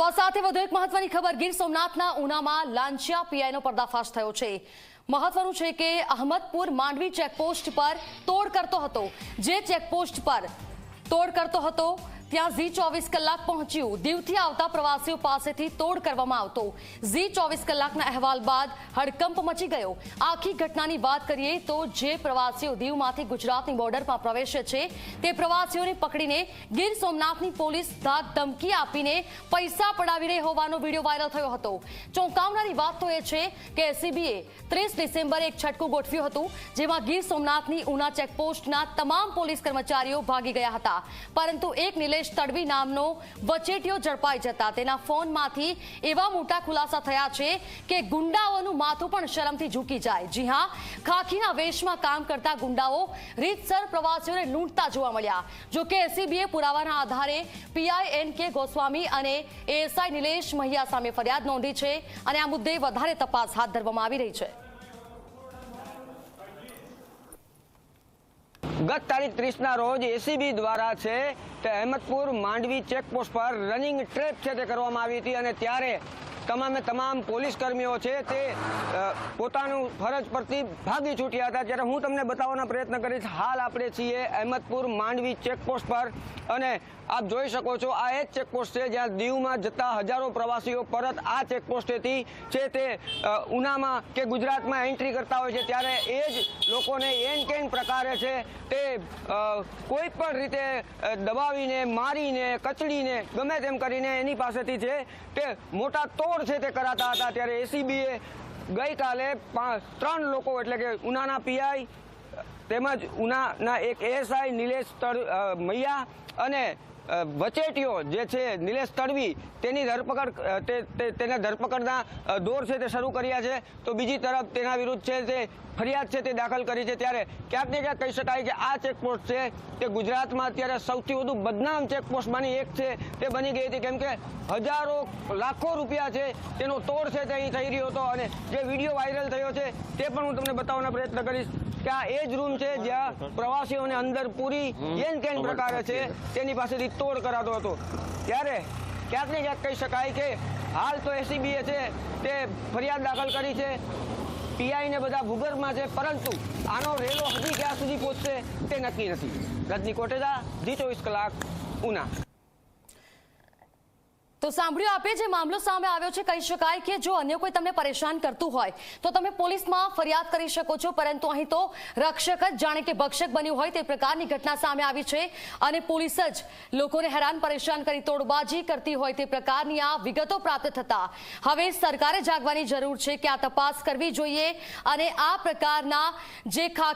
તો આ સાથે વધુ એક મહત્વની ખબર. ગીર સોમનાથના ઉનામાં લાંચિયા પીઆઈનો પર્દાફાશ થયો છે. મહત્વનું છે કે અહમદપુર માંડવી ચેકપોસ્ટ પર તોડ કરતો હતો. જે ચેકપોસ્ટ પર તોડ કરતો હતો ત્યાં ઝી ચોવીસ કલાક પહોંચ્યું. દીવથી આવતા પ્રવાસીઓ પાસેથી તોડ કરવામાં આવતો. ઝી ચોવીસ કલાકના અહેવાલ બાદ હડકંપ મચી ગયો. આખી ઘટનાની વાત કરીએ તો જે પ્રવાસીઓ દીવમાંથી ગુજરાતની બોર્ડરમાં પ્રવેશે છે, તે પ્રવાસીઓને પકડીને ગીર સોમનાથની પોલીસ ધાક ધમકી આપીને પૈસા પડાવી રહી હોવાનો વીડિયો વાયરલ થયો હતો. ચોંકાવનારી વાત તો એ છે કે એસીબીએ ત્રીસ ડિસેમ્બરે એક છટકું ગોઠવ્યું હતું, જેમાં ગીર સોમનાથની ઉના ચેકપોસ્ટના તમામ પોલીસ કર્મચારીઓ ભાગી ગયા હતા. પરંતુ એક નિલેશ તડવી નામનો વચેટિયો ઝડપાઈ જતા. તેના ફોનમાંથી એવા મોટા ખુલાસા થયા છે કે ગુંડાઓનું માથું પણ શરમથી ઝૂકી જાય. જી હા, ખાખીના વેશમાં કામ કરતા ગુંડાઓ રીતસર પ્રવાસીઓને લૂંટતા જોવા મળ્યા. જો કે એસીબીએ પુરાવાના આધારે પીઆઈ એન કે ગોસ્વામી અને એએસઆઈ નિલેશ મહિયા સામે ફરિયાદ નોંધી છે અને આ મુદ્દે વધારે તપાસ હાથ ધરવામાં આવી રહી છે. ગત તારીખ ત્રીસના રોજ એસીબી દ્વારા છે તે અહેમદપુર માંડવી ચેકપોસ્ટ પર રનિંગ ટ્રેપ છે તે કરવામાં આવી હતી અને ત્યારે તમામે તમામ પોલીસ કર્મીઓ છે તે પોતાનું ફરજ પરથી ભાગી છૂટ્યા હતા. ત્યારે હું તમને બતાવવાનો પ્રયત્ન કરીશ. હાલ આપણે છીએ અહેમદપુર માંડવી ચેકપોસ્ટ પર. અને આપ જોઈ શકો છો, આ એ જ ચેકપોસ્ટ છે જ્યાં દીવમાં જતા હજારો પ્રવાસીઓ પરત આ ચેકપોસ્ટેથી છે તે ઉનામાં કે ગુજરાતમાં એન્ટ્રી કરતા હોય છે. ત્યારે એ જ લોકોને એન કેન પ્રકારે છે તે કોઈ પણ રીતે દબાવીને, મારીને, કચડીને, ગમે તેમ કરીને એની પાસેથી છે તે મોટા તોડ છે તે કરાતા હતા ત્યારે એસીબીએ ગઈકાલે ત્રણ લોકો એટલે કે ઉનાના પીઆઈ, તેમજ ઉનાના એક એએસઆઈ નિલેશ મૈયા અને વચેટીઓ જે છે નિલેશ તડવી તેની ધરપકડ તેના ધરપકડના દોર છે તે શરૂ કર્યા છે. તો બીજી તરફ તેના વિરુદ્ધ છે તે ફરિયાદ છે તે દાખલ કરી છે ત્યારે ક્યાંક ને ક્યાંક કહી શકાય કે આ ચેકપોસ્ટ છે તે ગુજરાતમાં અત્યારે સૌથી વધુ બદનામ ચેકપોસ્ટમાંની એક છે. તે બની ગઈ હતી કેમ કે હજારો લાખો રૂપિયા છે તેનો તોડ છે તે અહીં થઈ રહ્યો હતો અને જે વીડિયો વાયરલ થયો છે તે પણ હું તમને બતાવવાનો પ્રયત્ન કરીશ કે આ એ જ રૂમ છે જ્યાં પ્રવાસીઓને અંદર પૂરી એન કેન પ્રકારે છે. તેની પાસેથી તોડ કરાતો હતો. ત્યારે ક્યાંક ને ક્યાંક કહી શકાય કે હાલ તો એસીબીએ છે, તે ફરિયાદ દાખલ કરી છે. પીઆઈને બધા ભૂગર્ભમાં છે, પરંતુ આનો રેલો હજી ક્યાં સુધી પહોંચશે તે નક્કી નથી. રજની કોટેજા, જી ચોવીસ કલાક, ઉના. તો સાંભળ્યું આપે જે મામલો સામે આવ્યો છે, કહી શકાય કે જો અન્ય કોઈ તમને પરેશાન કરતું હોય, તો તમે પોલીસમાં ફરિયાદ કરી શકો છો. પરંતુ અહીં તો રક્ષક જ જાણે કે ભક્ષક બન્યું હોય તે પ્રકારની ઘટના સામે આવી છે અને પોલીસ જ લોકોને હેરાન પરેશાન કરી તોડબાજી કરતી હોય તે પ્રકારની આ વિગતો પ્રાપ્ત થતા હવે સરકારે જાગવાની જરૂર છે કે આ તપાસ કરવી જોઈએ અને આ પ્રકારના જે ખાખી